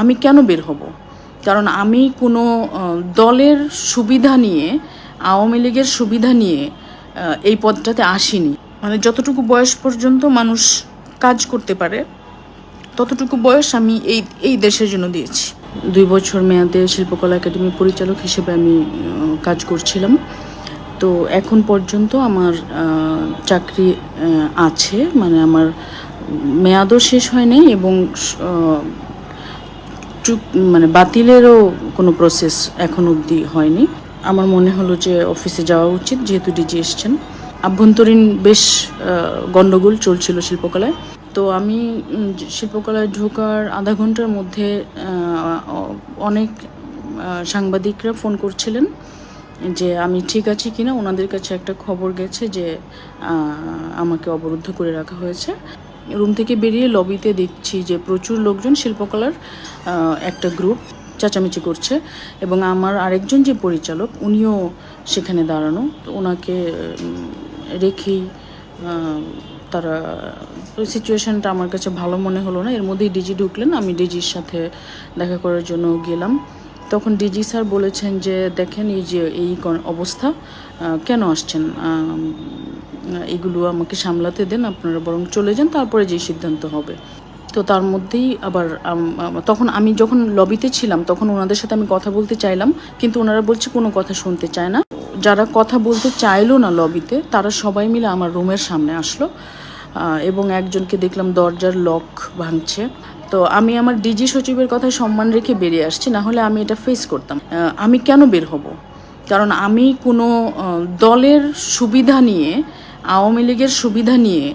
আমি কেন বের হব? কারণ আমি কোনো দলের সুবিধা নিয়ে, আওয়ামী লীগের সুবিধা নিয়ে এই পদটাতে আসিনি। মানে যতটুকু বয়স পর্যন্ত মানুষ কাজ করতে পারে, ততটুকু বয়স আমি এই এই দেশের জন্য দিয়েছি। দুই বছর মেয়াদে শিল্পকলা একাডেমি পরিচালক হিসেবে আমি কাজ করছিলাম। তো এখন পর্যন্ত আমার চাকরি আছে। মানে আমার মেয়াদও শেষ হয়নি এবং চুক- মানে বাতিলেরও কোনো প্রসেস এখন অবধি হয়নি। আমার মনে হলো যে অফিসে যাওয়া উচিত, যেহেতু ডিজি এসছেন। আভ্যন্তরীণ বেশ গণ্ডগোল চলছিল শিল্পকলায়। তো আমি শিল্পকলায় ঢোকার আধা ঘণ্টার মধ্যে অনেক সাংবাদিকরা ফোন করছিলেন যে আমি ঠিক আছি কিনা। ওনাদের কাছে একটা খবর গেছে যে আমাকে অবরুদ্ধ করে রাখা হয়েছে। রুম থেকে বেরিয়ে লবিতে দেখছি যে প্রচুর লোকজন শিল্পকলার একটা গ্রুপ চেঁচামেচি করছে এবং আমার আরেকজন যে পরিচালক উনিও সেখানে দাঁড়ানো। তো ওনাকে রেখেই তারা সিচুয়েশনটা আমার কাছে ভালো মনে হলো না। এর মধ্যেই ডিজি ঢুকলেন। আমি ডিজির সাথে দেখা করার জন্য গেলাম। তখন ডিজি স্যার বলেছেন যে, দেখেন এই যে, এই অবস্থা কেন আসছেন? এগুলো আমাকে সামলাতে দেন, আপনারা বরং চলে যান, তারপরে যে সিদ্ধান্ত হবে। তো তার মধ্যেই আবার তখন আমি যখন লবিতে ছিলাম, তখন ওনাদের সাথে আমি কথা বলতে চাইলাম, কিন্তু ওনারা বলছে কোনো কথা শুনতে চায় না। যারা কথা বলতে চাইলো না লবিতে, তারা সবাই মিলে আমার রুমের সামনে আসলো। এবং একজনকে দেখলাম দরজার লক ভাঙছে। তো আমি আমার ডিজি সচিবের কথায় সম্মান রেখে বেরিয়ে আসছি, না হলে আমি এটা ফেস করতাম। আমি কেন বের হব? কারণ আমি কোনো দলের সুবিধা নিয়ে, আওয়ামী লীগের সুবিধা নিয়ে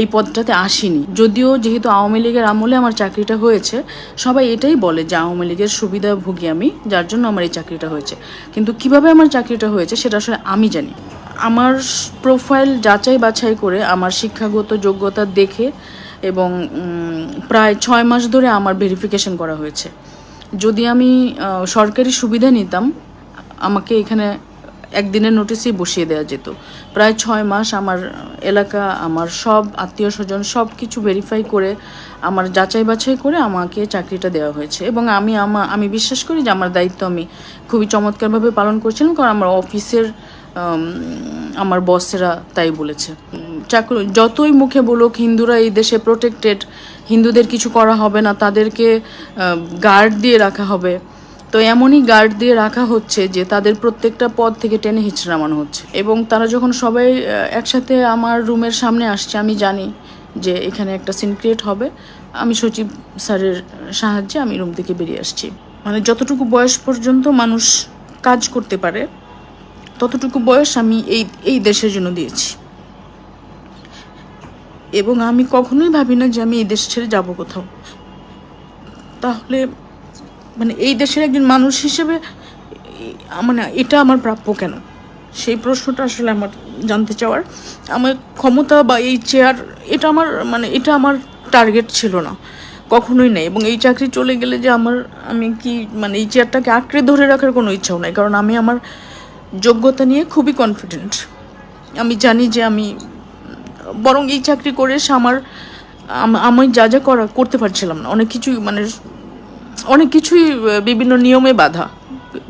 এই পদটাতে আসিনি। যদিও যেহেতু আওয়ামী লীগের আমলে আমার চাকরিটা হয়েছে, সবাই এটাই বলে যে আওয়ামী লীগের সুবিধা ভুগি আমি, যার জন্য আমার এই চাকরিটা হয়েছে। কিন্তু কীভাবে আমার চাকরিটা হয়েছে, সেটা আসলে আমি জানি আমার প্রোফাইল যাচাই বাছাই করে, আমার শিক্ষাগত যোগ্যতা দেখে এবং প্রায় ছয় মাস ধরে আমার ভেরিফিকেশন করা হয়েছে। যদি আমি সরকারি সুবিধা নিতাম, আমাকে এখানে একদিনের নোটিসেই বসিয়ে দেওয়া যেত। প্রায় ছয় মাস আমার এলাকা, আমার সব আত্মীয় স্বজন সব কিছু ভেরিফাই করে, আমার যাচাই বাছাই করে আমাকে চাকরিটা দেওয়া হয়েছে। এবং আমি আমা, আমি বিশ্বাস করি যে আমার দায়িত্ব আমি খুবই চমৎকারভাবে পালন করছিলাম, কারণ আমার অফিসের আমার বসেরা তাই বলেছে। চাকরি, যতই মুখে বলুক, হিন্দুরা এই দেশে প্রোটেক্টেড হিন্দুদের কিছু করা হবে না, তাদেরকে গার্ড দিয়ে রাখা হবে। তো এমনই গার্ড দিয়ে রাখা হচ্ছে যে তাদের প্রত্যেকটা পদ থেকে টেনে হিচড়ে নামানো হচ্ছে। এবং তারা যখন সবাই একসাথে আমার রুমের সামনে আসছে, আমি জানি যে এখানে একটা সিন ক্রিয়েট হবে। আমি সচিব স্যারের সাহায্যে আমি রুম থেকে বেরিয়ে আসছি। মানে যতটুকু বয়স পর্যন্ত মানুষ কাজ করতে পারে ততটুকু বয়স আমি এই এই দেশের জন্য দিয়েছি। এবং আমি কখনোই ভাবি না যে আমি এই দেশ ছেড়ে যাব কোথাও। তাহলে মানে এই দেশের একজন মানুষ হিসেবে মানে এটা আমার প্রাপ্য কেন? সেই প্রশ্নটা আসলে আমার জানতে চাওয়ার। আমার ক্ষমতা বা এই চেয়ার এটা আমার মানে এটা আমার টার্গেট ছিল না। কখনোই নেই। এবং এই চাকরি চলে গেলে যে আমার, আমি কি মানে এই চেয়ারটাকে আঁকড়ে ধরে রাখার কোনো ইচ্ছাও নাই। কারণ আমি আমার যোগ্যতা নিয়ে খুবই কনফিডেন্ট আমি জানি যে আমি, বরং এই চাকরি করে এসে আমার, আমি যা যা করা, করতে পারছিলাম না। অনেক কিছুই মানে অনেক কিছুই বিভিন্ন নিয়মে বাধা।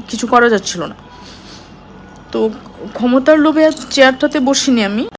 কিছু করা যাচ্ছিল না। তো ক্ষমতার লোভে চেয়ারটাতে বসিনি আমি।